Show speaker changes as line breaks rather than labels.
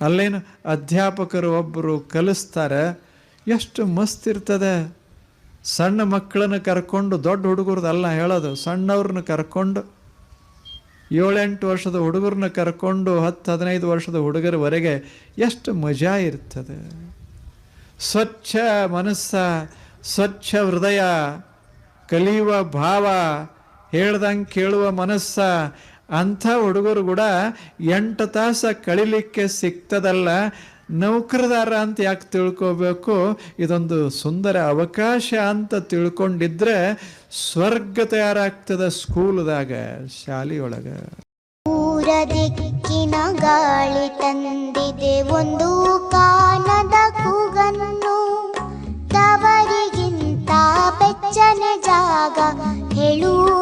ಅಲ್ಲೇನು ಅಧ್ಯಾಪಕರು ಒಬ್ಬರು ಕಲಿಸ್ತಾರೆ, ಎಷ್ಟು ಮಸ್ತ್ ಇರ್ತದೆ. ಸಣ್ಣ ಮಕ್ಕಳನ್ನು ಕರ್ಕೊಂಡು ದೊಡ್ಡ ಹುಡುಗರದಲ್ಲ ಹೇಳೋದು, ಸಣ್ಣವ್ರನ್ನ ಕರ್ಕೊಂಡು ಏಳೆಂಟು ವರ್ಷದ ಹುಡುಗರನ್ನ ಕರ್ಕೊಂಡು ಹತ್ತು ಹದಿನೈದು ವರ್ಷದ ಹುಡುಗರವರೆಗೆ ಎಷ್ಟು ಮಜಾ ಇರ್ತದೆ. ಸ್ವಚ್ಛ ಮನಸ್ಸ, ಸ್ವಚ್ಛ ಹೃದಯ, ಕಲಿಯುವ ಭಾವ, ಹೇಳ್ದಂಗೆ ಕೇಳುವ ಮನಸ್ಸ ಅಂಥ ಹುಡುಗರು ಕೂಡ ಎಂಟು ತಾಸು ಕಳಿಲಿಕ್ಕೆ ಸಿಗ್ತದಲ್ಲ. ನೌಕರದಾರ ಅಂತ ಯಾಕೆ ತಿಳ್ಕೋಬೇಕು? ಇದೊಂದು ಸುಂದರ ಅವಕಾಶ ಅಂತ ತಿಳ್ಕೊಂಡಿದ್ರೆ ಸ್ವರ್ಗ ತಯಾರಾಗ್ತದ ಸ್ಕೂಲ್ದಾಗ, ಶಾಲೆಯೊಳಗೆ.
ಊರ ದಿಕ್ಕಿನ ಗಾಳಿ ತಂದಿದೆ, ಒಂದು ಕಾನದ ಕೂಗನ್ನು. ತವರಿಗಿಂತ ಬೆಚ್ಚನೆ ಜಾಗ, ಹೇಳು